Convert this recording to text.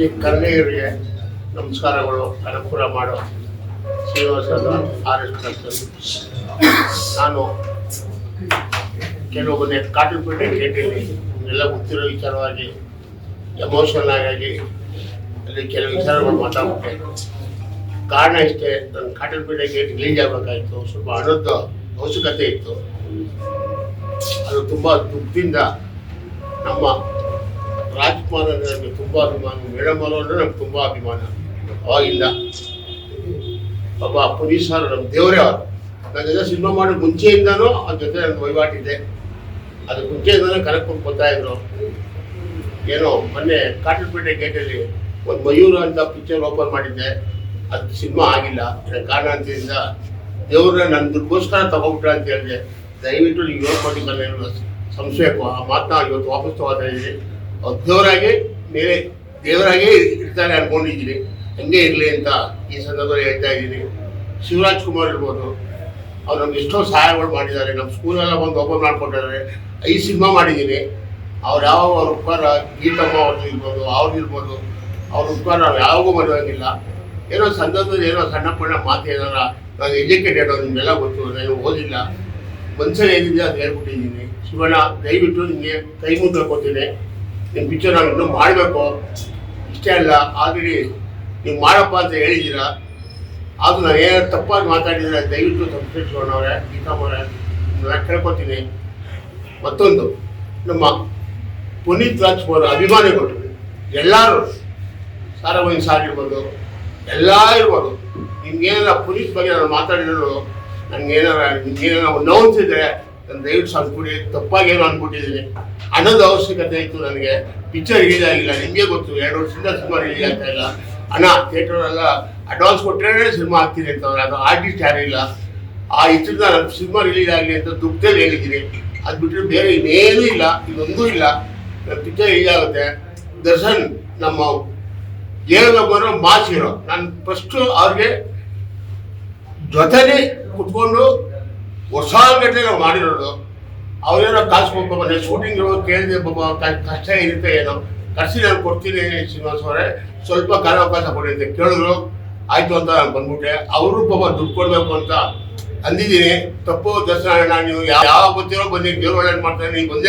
ಈ ಕನ್ನಡಿಗರಿಗೆ ನಮಸ್ಕಾರಗಳು, ಅನುಕೂಲ ಮಾಡೋ ಶ್ರೀನಿವಾಸ ಆರ್ ಎಸ್. ನಾನು ಕೆಲವೊಬ್ಬನೇ ಕಾಟನ್ಪೇಟೆ ಗೇಟಲ್ಲಿ ಎಲ್ಲ ಗೊತ್ತಿರೋ ವಿಚಾರವಾಗಿ ಎಮೋಷನಲ್ ಆಗಿ ಅಲ್ಲಿ ಕೆಲವು ವಿಚಾರಗಳು ಮಾತಾಡ್ಬಿಟ್ಟೆ. ಕಾರಣ ಇಷ್ಟೇ, ನನ್ನ ಕಾಟನ್ಪೇಟೆ ಗೇಟ್ ರಿಲೀಸ್ ಆಗಬೇಕಾಯಿತು. ಸ್ವಲ್ಪ ಹಣದ ಅವಶ್ಯಕತೆ ಇತ್ತು. ಅದು ತುಂಬ ದುಃಖದಿಂದ ನಮ್ಮ ರಾಜ್ಕುಮಾರ್ ಅಂದರೆ ನನಗೆ ತುಂಬ ಅಭಿಮಾನ ಮೇಡಮ್ ಅವರು ಅಂದರೆ ನಮ್ಗೆ ತುಂಬ ಅಭಿಮಾನ. ಅವಾಗಿಂದ ಒಬ್ಬ ಪೊಲೀಸ್ ಸರ್ ನಮ್ಮ ದೇವರೇ ಅವರು. ನನ್ನ ಜೊತೆ ಸಿನಿಮಾ ಮಾಡೋ ಮುಂಚೆಯಿಂದನೂ ಅದ್ರ ಜೊತೆ ನನ್ನ ವಹಿವಾಟಿದೆ. ಅದು ಮುಂಚೆಯಿಂದನೇ ಕರೆಕ್ಟ್ ಬರ್ತಾ ಇದ್ರು. ಏನೋ ಮೊನ್ನೆ ಕಾಟನ್ಪೇಟೆ ಗೇಟಲ್ಲಿ ಒಂದು ಮಯೂರ ಅಂತ ಪಿಕ್ಚರ್ ಓಪನ್ ಮಾಡಿದ್ದೆ. ಅದು ಸಿನಿಮಾ ಆಗಿಲ್ಲ. ಕಾರಣ ಕಾರಣಾಂತರಿಂದ ದೇವ್ರನ್ನ ನನ್ನ ದುಡ್ಗೋಸ್ಕರ ತಗೊಂಡ್ಬಿಟ್ರ ಅಂತ ಹೇಳಿದೆ. ದಯವಿಟ್ಟು ನೀವು ಯೋಚ್ ಮಾಡಿ ಬಂದ ಸಂಶಯ ಆ ಮಾತನ್ನ ಇವತ್ತು ವಾಪಸ್ ತಗೋತಾ ಇದ್ದೀನಿ. ಅವ್ರು ಬೇರೆ ದೇವರಾಗಿ ಇರ್ತಾರೆ ಅನ್ಕೊಂಡಿದ್ದೀನಿ. ಹಂಗೆ ಇರಲಿ ಅಂತ ಈ ಸಂದರ್ಭದಲ್ಲಿ ಹೇಳ್ತಾ ಇದ್ದೀನಿ. ಶಿವರಾಜ್ ಕುಮಾರ್ ಇರ್ಬೋದು. ಅವ್ರು ನಮ್ಗೆ ಎಷ್ಟೋ ಸಹಾಯಗಳು ಮಾಡಿದ್ದಾರೆ. ನಮ್ಮ ಸ್ಕೂಲೆಲ್ಲ ಬಂದು ಓಪನ್ ಮಾಡಿಕೊಟ್ಟಿದ್ದಾರೆ. ಐ ಸಿನಿಮಾ ಮಾಡಿದ್ದೀನಿ. ಅವ್ರು ಯಾವ ಅವ್ರ ಉಪಕಾರ ಗೀತಮ್ಮ ಅವ್ರದ್ದು ಇರ್ಬೋದು ಅವ್ರು ಇರ್ಬೋದು. ಅವ್ರ ಉಪಕಾರ ಅವ್ರು ಯಾವಾಗೂ ಮರೆಯೋಂಗಿಲ್ಲ. ಏನೋ ಸಂದರ್ಭದಲ್ಲಿ ಏನೋ ಸಣ್ಣ ಪುಣ್ಣ ಮಾತು ಏನಾರ ನಾನು ಎಜುಕೇಟೆಡ್ ನಿಮಗೆಲ್ಲ ಗೊತ್ತು. ನಾನು ಓದಿಲ್ಲ. ಮನ್ಸಲ್ಲಿ ಏನಿದೆ ಅದು ಹೇಳ್ಬಿಟ್ಟಿದ್ದೀನಿ. ಶಿವಣ್ಣ, ದಯವಿಟ್ಟು ನಿಮಗೆ ಕೈ ಮುಂದೆ ಕೊಡ್ತೀನಿ ನಿಮ್ಮ ಪಿಕ್ಚರ್ ನಾವು ಇನ್ನೂ ಮಾಡಬೇಕು. ಇಷ್ಟೇ ಅಲ್ಲ, ಆಲ್ರೆಡಿ ನೀವು ಮಾಡಪ್ಪ ಅಂತ ಹೇಳಿದ್ದೀರಾ? ಅದು ನಾನು ಏನಾದ್ರು ತಪ್ಪಾಗಿ ಮಾತಾಡಿದರೆ ದಯವಿಟ್ಟು ಸಂಸ್ಕೃತಿಸೋಣವ್ರೆ ಗೀತಾಮವ್ರೆ ನಾನು ಕೇಳ್ಕೊತೀನಿ. ಮತ್ತೊಂದು, ನಮ್ಮ ಪುನೀತ್ ರಾಜ್ಕುಮಾರ್ ಅಭಿಮಾನಿಗಳು ಎಲ್ಲರೂ, ಸಾರಿ ಆಗಿರ್ಬೋದು ಎಲ್ಲ ಇರ್ಬೋದು. ನಿಮ್ಗೇನಾರ ಪುನೀತ್ ಬಗ್ಗೆ ನಾನು ಮಾತಾಡಿದ್ರು ನನಗೇನಾರ ನಿಮ್ಗೇನಾರ ನೋವು ನಾನು ದಯವಿಟ್ಟು ತಪ್ಪಾಗಿ ಏನೋ ಅಂದ್ಬಿಟ್ಟಿದ್ದೀನಿ ಹಣದ ಅವಶ್ಯಕತೆ ಇತ್ತು ನನಗೆ. ಪಿಕ್ಚರ್ ರಿಲೀಸ್ ಆಗಿಲ್ಲ, ನಿಮಗೆ ಗೊತ್ತು, ಎರಡು ವರ್ಷದಿಂದ ಸಿನಿಮಾ ರಿಲೀಸ್ ಆಗ್ತಾ ಇಲ್ಲ. ಹಣ ಥಿಯೇಟರ್ನೆಲ್ಲ ಅಡ್ವಾನ್ಸ್ ಕೊಟ್ಟರೆ ಸಿನಿಮಾ ಆಗ್ತೀನಿ ಅಂತಂದ್ರೆ ಅದು ಆರ್ಟಿಸ್ಟ್ ಯಾರೂ ಇಲ್ಲ. ಆ ಇದ್ರಿಂದ ನನ್ನ ಸಿನಿಮಾ ರಿಲೀಸ್ ಆಗಲಿ ಅಂತ ದುಃಖದಲ್ಲಿ ಹೇಳಿದ್ದೀನಿ. ಅದು ಬಿಟ್ಟರೆ ಬೇರೆ ಇನ್ನೇನೂ ಇಲ್ಲ ಇದೊಂದೂ ಇಲ್ಲ. ಪಿಕ್ಚರ್ ರಿಲೀಸ್ ಆಗುತ್ತೆ. ದರ್ಶನ್, ನಮ್ಮ ಏನೋ ಮಾಸ್ ಹೀರೋ ನಾನು ಫಸ್ಟು ಅವ್ರಿಗೆ ಜೊತೆಲಿ ಕುತ್ಕೊಂಡು ವರ್ಷ ಗಟ್ಟಲೆ ನಾವು ಮಾಡಿರೋದು. ಅವರೇನೋ ಕಾಸು ಮನೆ ಶೂಟಿಂಗ್ ಕೇಳಿದೆ ಪಾಪ, ಕ- ಕಷ್ಟ ಇರುತ್ತೆ, ಏನೋ ಕರ್ಸಿ ನಾನು ಕೊಡ್ತೀನಿ ಶ್ರೀನಿವಾಸ ಅವರೇ. ಸ್ವಲ್ಪ ಕಾಲಾವಕಾಶ ಕೊಡಿದ್ದೆ ಕೇಳಿದ್ರು. ಆಯಿತು ಅಂತ ನಾನು ಬಂದ್ಬಿಟ್ಟೆ. ಅವರು ಪಾಪ ದುಡ್ಡು ಕೊಡಬೇಕು ಅಂತ ಅಂದಿದ್ದೀನಿ. ತಪ್ಪು ದರ್ಶನ ನೀವು ಯಾವ ಗೊತ್ತಿರೋ ಬನ್ನಿ ದೇವ್ರ ಮಾಡ್ತಾರೆ, ನೀವು ಬಂದೇ